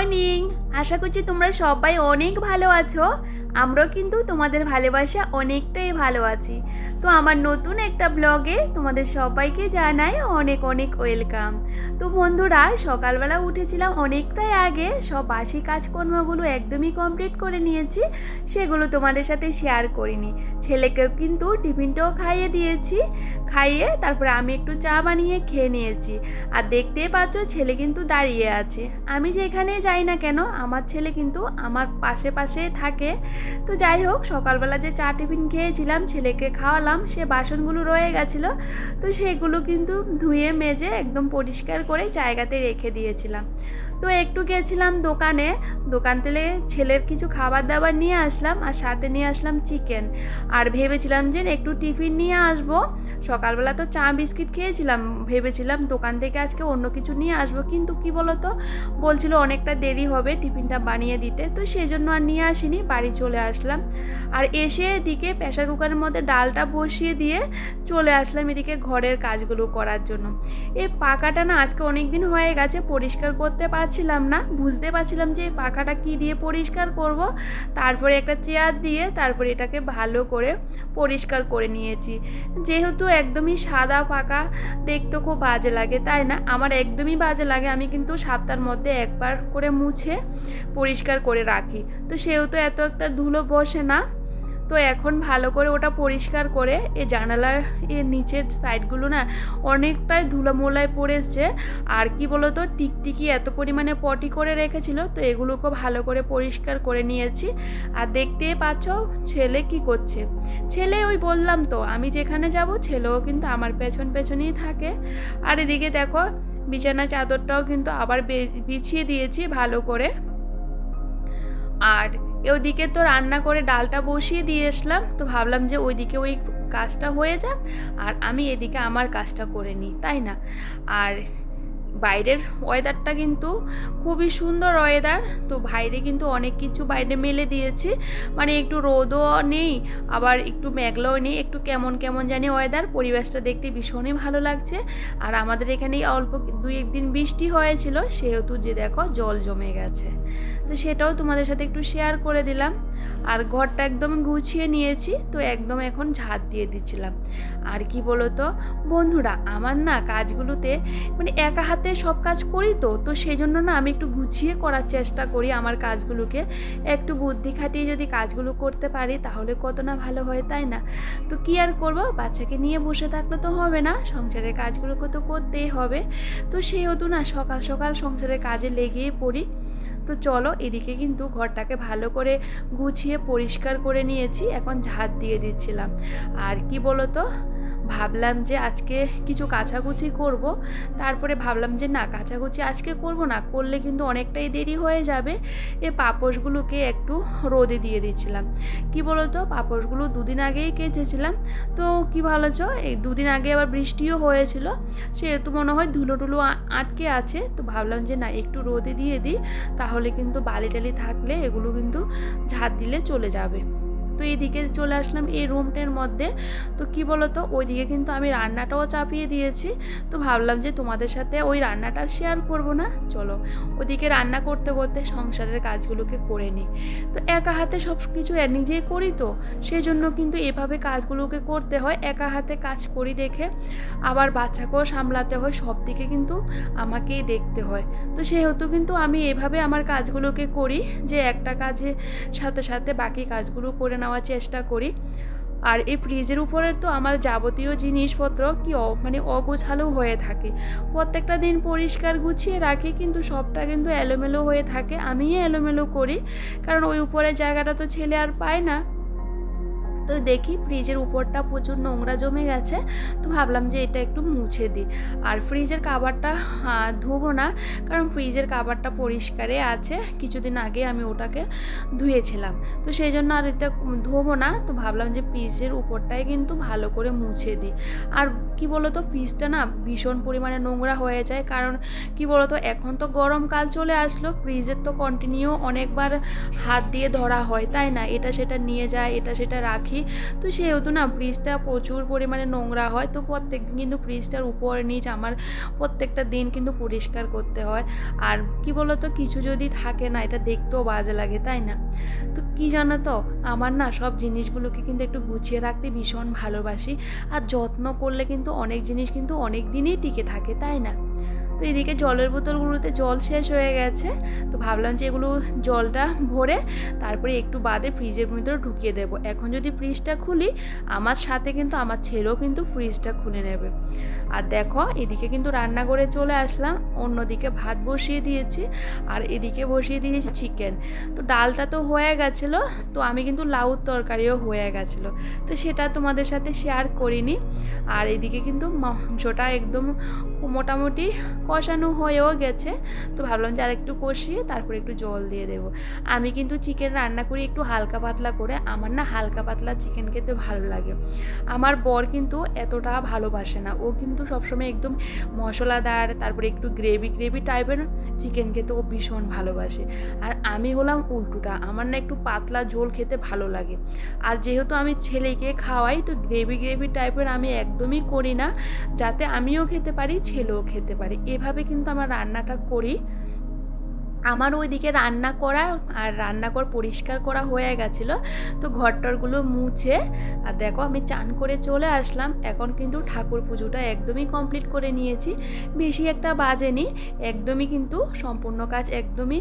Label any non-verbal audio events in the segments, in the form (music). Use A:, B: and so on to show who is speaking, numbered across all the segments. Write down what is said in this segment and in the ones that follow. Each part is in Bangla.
A: মর্নিং আশা করছি তোমরা সবাই অনেক ভালো আছো। আমরাও কিন্তু তোমাদের ভালোবাসা অনেকটাই ভালো আছি। তো আমার নতুন একটা ব্লগে তোমাদের সবাইকে জানাই অনেক অনেক ওয়েলকাম। তো বন্ধুরা, সকালবেলা উঠেছিলাম অনেকটাই আগে, সব বাসি কাজকর্মগুলো একদমই কমপ্লিট করে নিয়েছি, সেগুলো তোমাদের সাথে শেয়ার করিনি। ছেলেকেও কিন্তু টিফিনটাও খাইয়ে দিয়েছি, খাইয়ে তারপরে আমি একটু চা বানিয়ে খেয়ে নিয়েছি। আর দেখতেই পাচ্ছ, ছেলে কিন্তু দাঁড়িয়ে আছে। আমি যেখানে যাই না কেন, আমার ছেলে কিন্তু আমার পাশে পাশে থাকে। তো যাই হোক, সকালবেলা যে চা টিফিন খেয়েছিলাম, ছেলেকে খাওয়ালাম। সে বাসনগুলো রয়ে গেছিল, তো সেগুলো কিন্তু ধুয়ে, মেজে একদম পরিষ্কার করে জায়গাতে রেখে দিয়েছিলাম। তো একটু গেছিলাম দোকানে দোকান থেকে ছেলের কিছু খাবার দাবার নিয়ে আসলাম আর সাথে নিয়ে আসলাম চিকেন আর ভেবেছিলাম যে একটু টিফিন নিয়ে আসব। সকালবেলা তো চা, বিস্কিট খেয়েছিলাম। ভেবেছিলাম দোকান থেকে আজকে অন্য কিছু নিয়ে আসব। কিন্তু কি বলতো? বলছিল অনেকটা দেরি হবে টিফিনটা বানিয়ে দিতে। তো সেই জন্য আর নিয়ে আসিনি, বাড়ি চলে আসলাম। আর এসে এদিকে প্রেশার কুকারের মধ্যে ডালটা বসিয়ে দিয়ে চলে আসলাম এদিকে ঘরের কাজগুলো করার জন্য। এই পাকাটা না আজকে অনেক দিন হয়ে গেছে, পরিষ্কার করতে পারছিলাম না। বুঝতে পারছিলাম যে এই পাখাটা কি দিয়ে পরিষ্কার করব? তারপরে একটা চেয়ার দিয়ে তারপরে এটাকে ভালো করে পরিষ্কার করে নিয়েছি। যেহেতু একদমই সাদা পাকা দেখতে খুব বাজে লাগে, তাই না? আমার একদমই বাজে লাগে, আমি কিন্তু সপ্তাহের মধ্যে একবার করে মুছে পরিষ্কার করে রাখি। তো সেহেতু এত একটা ধুলো বসে না। তো এখন ভালো করে ওটা পরিষ্কার করে, এই জানালার এর নিচের সাইডগুলো না অনেকটাই ধুলো মোলায় পড়েছে আর কি বলতো, টিকটিকি এত পরিমাণে পটি করে রেখেছিল, তো এগুলোকে ভালো করে পরিষ্কার করে নিয়েছি। আর দেখতেই পাচ্ছ ছেলে কি করছে। ছেলে ওই বললাম তো, আমি যেখানে যাব ছেলেও কিন্তু আমার পেছন পেছনেই থাকে। আর এদিকে দেখো বিছানা চাদরটাও কিন্তু আবার বিছিয়ে দিয়েছি ভালো করে। আর ওদিকে তো রান্না করে ডালটা বসিয়ে দিয়ে আসলাম, তো ভাবলাম যে ওইদিকে ওই কাজটা হয়ে যাক, আর আমি এদিকে আমার কাজটা করে নিই, তাই না? আর বাইরের ওয়েদারটা কিন্তু খুবই সুন্দর ওয়েদার তো বাইরে কিন্তু অনেক কিছু বাইরে মেলে দিয়েছি। মানে একটু রোদও নেই, আবার একটু মেঘলাও নেই, একটু কেমন কেমন জানি ওয়েদার পরিবেশটা দেখতে ভীষণই ভালো লাগছে। আর আমাদের এখানে অল্প দুই একদিন বৃষ্টি হয়েছিল, সেহেতু যে দেখো জল জমে গেছে। তো সেটাও তোমাদের সাথে একটু শেয়ার করে দিলাম। আর ঘরটা একদম গুছিয়ে নিয়েছি, তো একদম এখন ঝাঁট দিয়ে দিচ্ছিলাম। আর কি বলো তো বন্ধুরা, আমার না কাজগুলোতে মানে একা হাতে সব কাজ করি তো তো সেই জন্য না আমি একটু গুছিয়ে করার চেষ্টা করি আমার কাজগুলোকে। একটু বুদ্ধি খাটিয়ে যদি কাজগুলো করতে পারি তাহলে কত না ভালো হয়, তাই না? তো কি আর করব? বাচ্চাকে নিয়ে বসে থাকলে তো হবে না, সংসারের কাজগুলোকে তো করতেই হবে। তো সেহেতু না সকাল সকাল সংসারের কাজে লেগেই পড়ি। তো চলো এদিকে কিন্তু ঘরটাকে ভালো করে গুছিয়ে পরিষ্কার করে নিয়েছি, এখন ঝাঁট দিয়ে দিচ্ছিলাম। আর কি বলো তো ভাবলাম যে আজকে কিছু কাচাকুচি করব। তারপরে ভাবলাম যে না কাচাকুচি আজকে করব না, করলে কিন্তু অনেকটাই দেরি হয়ে যাবে। এ পাপোশগুলোকে একটু রোদে দিয়ে দিচ্ছিলাম। কি বলো তো পাপোশগুলো দুদিন আগেই কেচেছিলাম। তো কি চো এই দুদিন আগে আবার বৃষ্টিও হয়েছিল। সেহেতু মনে হয় ধুলো টুলো আটকে আছে। তো ভাবলাম যে না, একটু রোদে দিয়ে দিই। তাহলে কিন্তু বালি টালি থাকলে এগুলো কিন্তু ঝাঁট দিলে চলে যাবে। তো এইদিকে চলে আসলাম এই রুমটার মধ্যে। তো কি বলতো, ওইদিকে কিন্তু আমি রান্নাটাও চাপিয়ে দিয়েছি। তো ভাবলাম যে তোমাদের সাথে ওই রান্নাটা শেয়ার করব না। চলো, ওদিকে রান্না করতে করতে সংসারের কাজগুলোকে করে নিই। তো একা হাতে সব কিছু নিজেই করি তো সেই জন্য কিন্তু এভাবে কাজগুলোকে করতে হয়, একা হাতে কাজ করি দেখে। আবার বাচ্চাকেও সামলাতে হয়, সব দিকে কিন্তু আমাকেই দেখতে হয়। তো সেহেতু কিন্তু আমি এভাবে আমার কাজগুলোকে করি, যে একটা কাজে সাথে সাথে বাকি কাজগুলো করে নেওয়ার চেষ্টা করি। আর এই ফ্রিজের উপরে তো আমার যাবতীয় জিনিসপত্র কি মানে অগোছালো হয়ে থাকে। প্রত্যেকটা দিন পরিষ্কার গুছিয়ে রাখি, কিন্তু সবটা কিন্তু এলোমেলো হয়ে থাকে। আমিই এলোমেলো করি, কারণ ওই উপরের জায়গাটা তো ছেলে আর পায় না। তো দেখি ফ্রিজের উপরটা প্রচুর নোংরা জমে গেছে তো ভাবলাম যে এটা একটু মুছে দিই। আর ফ্রিজের কাভারটা আহ, ধোবো না কারণ ফ্রিজের কাভারটা পরিষ্কারে আছে কিছুদিন আগে আমি ওটাকে ধুয়েছিলাম। তো সেই জন্য আর এটা ধোবো না তো ভাবলাম যে ফ্রিজের উপরটাই কিন্তু ভালো করে মুছে দিই। আর কি বলতো ফ্রিজটা না ভীষণ পরিমাণে নোংরা হয়ে যায় কারণ কি বলতো এখন তো গরমকাল চলে আসলো ফ্রিজের তো কন্টিনিউ অনেকবার হাত দিয়ে ধরা হয় তাই না? এটা সেটা নিয়ে যায় এটা সেটা রাখি তো সেহেতু না ফ্রিজটা প্রচুর পরিমাণে নোংরা হয়, তো প্রত্যেক দিন কিন্তু ফ্রিজটার উপর নিচ আমার প্রত্যেকটা দিন কিন্তু পরিষ্কার করতে হয়। আর কি বলতো, কিছু যদি থাকে না, এটা দেখতেও বাজে লাগে, তাই না? তো কি জানো তো, আমার না সব জিনিসগুলোকে কিন্তু একটু গুছিয়ে রাখতে ভীষণ ভালোবাসি। আর যত্ন করলে কিন্তু অনেক জিনিস কিন্তু অনেক দিনই টিকে থাকে, তাই না? তো এদিকে জলের বোতলগুলোতে জল শেষ হয়ে গেছে। তো ভাবলাম যে এগুলো জলটা ভরে তারপরে একটু বাদে ফ্রিজের ভিতরে ঢুকিয়ে দেবো। এখন যদি ফ্রিজটা খুলি, আমার সাথে কিন্তু আমার ছেলেও কিন্তু ফ্রিজটা খুলে নেবে। আর দেখো, এদিকে কিন্তু রান্না করে চলে আসলাম, অন্যদিকে ভাত বসিয়ে দিয়েছি, আর এদিকে বসিয়ে দিয়েছি চিকেন তো ডালটা তো হয়ে গেছিল, তো আমি কিন্তু লাউর তরকারিও হয়ে গেছিল। তো সেটা তোমাদের সাথে শেয়ার করিনি। আর এদিকে কিন্তু মাংসটা একদম মোটামুটি কষানো হয়েও গেছে। তো ভাবলাম যে আর একটু কষিয়ে তারপর একটু জল দিয়ে দেবো। আমি কিন্তু চিকেন রান্না করি একটু হালকা পাতলা করে। আমার না হালকা পাতলা চিকেন খেতে ভালো লাগে। আমার বর কিন্তু এতটা ভালোবাসে না। ও কিন্তু সবসময় একদম মশলাদার, তারপরে একটু গ্রেভি গ্রেভি টাইপের চিকেন খেতে ও ভীষণ ভালোবাসে। আর আমি হলাম উল্টোটা। আমার না একটু পাতলা ঝোল খেতে ভালো লাগে। আর যেহেতু আমি ছেলেকে খাওয়াই, তো গ্রেভি গ্রেভি টাইপের আমি একদমই করি না। যাতে আমিও খেতে পারি, ছেলেও খেতে পারি। এভাবে কিন্তু আমার রান্নাটা করি। আমার ওইদিকে রান্না করা আর রান্নাঘর পরিষ্কার করা হয়ে গেছিল। তো ঘরটরগুলো মুছে আর দেখো আমি চান করে চলে আসলাম। এখন কিন্তু ঠাকুর পুজোটা একদমই কমপ্লিট করে নিয়েছি। বেশি একটা বাজেনি। একদমই কিন্তু সম্পূর্ণ কাজ একদমই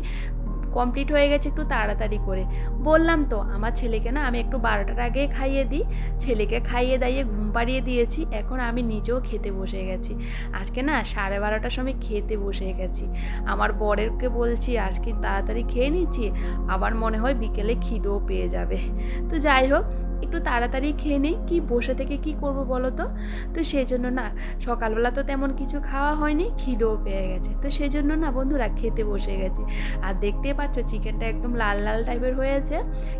A: কমপ্লিট হয়ে গেছে একটু তাড়াতাড়ি করে। বললাম তো, আমার ছেলেকে না আমি একটু বারোটার আগে খাইয়ে দিই। ছেলেকে খাইয়ে দাইয়ে ঘুম পাড়িয়ে দিয়েছি, এখন আমি নিজেও খেতে বসে গেছি। আজকে না সাড়ে বারোটার সময় খেতে বসে গেছি। আমার বরেরকে বলছি আজকে তাড়াতাড়ি খেয়ে নিচ্ছি? আবার মনে হয় বিকেলে খিদেও পেয়ে যাবে। তো যাই হোক একটু তাড়াতাড়ি খেয়ে নিই কি বসে থেকে কি করব বলো তো? তো সেই জন্য না সকালবেলা তো তেমন কিছু খাওয়া হয়নি খিদেও পেয়ে গেছে। তো সেই জন্য না বন্ধুরা খেতে বসে গেছি। আর দেখতেই পাচ্ছ চিকেনটা একদম লাল লাল টাইপের হয়েছে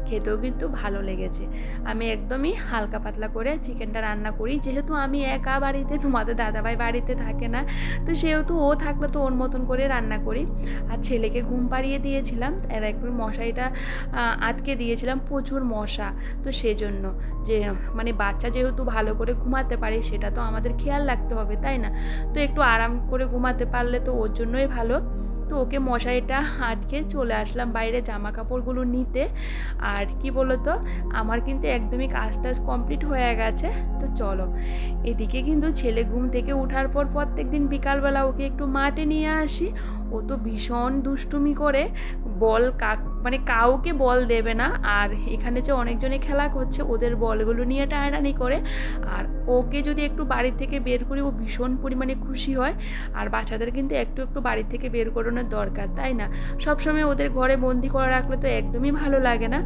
A: খেতেও কিন্তু ভালো লেগেছে। আমি একদমই হালকা পাতলা করে চিকেনটা রান্না করি যেহেতু আমি একা বাড়িতে তোমাদের দাদাভাই বাড়িতে থাকে না তো সেহেতু ও থাকলে তো ওর মতন করে রান্না করি। আর ছেলেকে ঘুম পাড়িয়ে দিয়েছিলাম একটু মশারিটা আহ, আটকে দিয়েছিলাম প্রচুর মশা। তো সেজন্য যে মানে বাচ্চা যেহেতু ভালো করে ঘুমাতে পারে, সেটা তো আমাদের খেয়াল রাখতে হবে, তাই না? তো একটু আরাম করে ঘুমাতে পারলে তো ওর জন্যই ভালো। তো ওকে মশারিটা আটকে চলে আসলাম বাইরে জামা কাপড়গুলো নিতে। আর কি বলতো, আমার কিন্তু একদমই কাজ টাজ কমপ্লিট হয়ে গেছে। তো চলো, এদিকে কিন্তু ছেলে ঘুম থেকে ওঠার পর প্রত্যেক দিন বিকালবেলা ওকে একটু মাঠে নিয়ে আসি। ও তো ভীষণ দুষ্টুমি করে, বল কাক মানে কাউকে বল দেবে না। আর এখানে যে অনেকজনে খেলা করছে, ওদের বলগুলো নিয়ে টানাটানি করে। আর ওকে যদি একটু বাড়ি থেকে বের করি, ও ভীষণ পরিমাণে খুশি হয়। আর বাচ্চাদের কিন্তু একটু একটু বাড়ি থেকে বের করানোর দরকার, তাই না? সবসময় ওদের ঘরে বন্দি করে রাখলে তো একদমই ভালো লাগে না।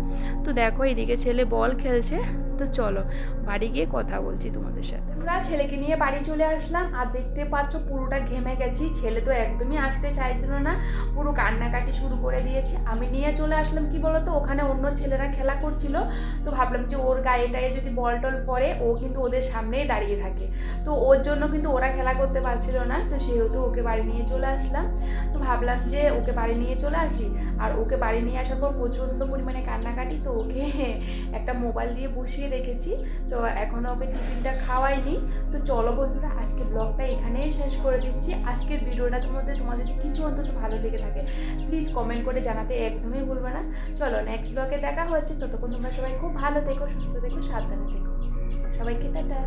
A: তো দেখো, এদিকে ছেলে বল খেলছে। তো চলো, বাড়ি গিয়ে কথা বলছি তোমাদের সাথে। আমরা ছেলেকে নিয়ে বাড়ি চলে আসলাম। আর দেখতে পাচ্ছ, পুরোটা ঘেমে গেছি। ছেলে তো একদমই আসতে চাইছিল না। পুরো কান্নাকাটি শুরু করে দিয়েছে। আমি নিয়ে চলে আসলাম, কি বলতো? ওখানে অন্য ছেলেরা খেলা করছিল, তো ভাবলাম যে ওর গায়ে টায়ে যদি বল টল পরে ও কিন্তু ওদের সামনেই দাঁড়িয়ে থাকে। তো ওর জন্য কিন্তু ওরা খেলা করতে পারছিল না, তো সেহেতু ওকে বাড়ি নিয়ে চলে আসলাম। তো ভাবলাম যে ওকে বাড়ি নিয়ে চলে আসি। আর ওকে বাড়ি নিয়ে আসার পর প্রচণ্ড পরিমাণে কান্নাকাটি, তো ওকে (laughs) একটা মোবাইল দিয়ে বসিয়ে রেখেছি। তো এখনও ওকে টিফিনটা খাওয়াইনি। তো চলো বন্ধুরা আজকে ব্লগটা এখানেই শেষ করে দিচ্ছি। আজকের ভিডিওটার মধ্যে তোমাদের কিছু অন্তত ভালো লেগে থাকে প্লিজ কমেন্ট করে জানাতে একদমই ভুলবে না। চলো নেক্সট ব্লগে দেখা হচ্ছে। ততক্ষণ তোমরা সবাই খুব ভালো থেকো, সুস্থ থেকো, সাবধানে থেকো। সবাইকে টাটা।